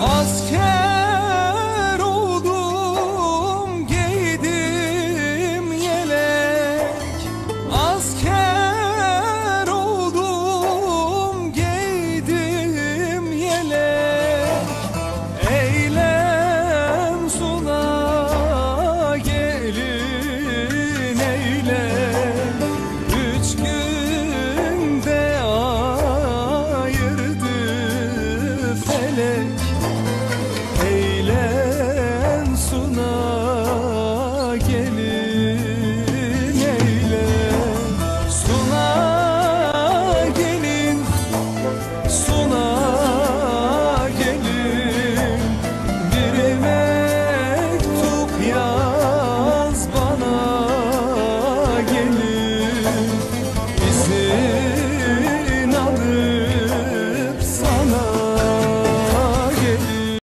Asker oldum giydim yelek. Asker oldum giydim yelek. Eylem sona gelin eylem. melek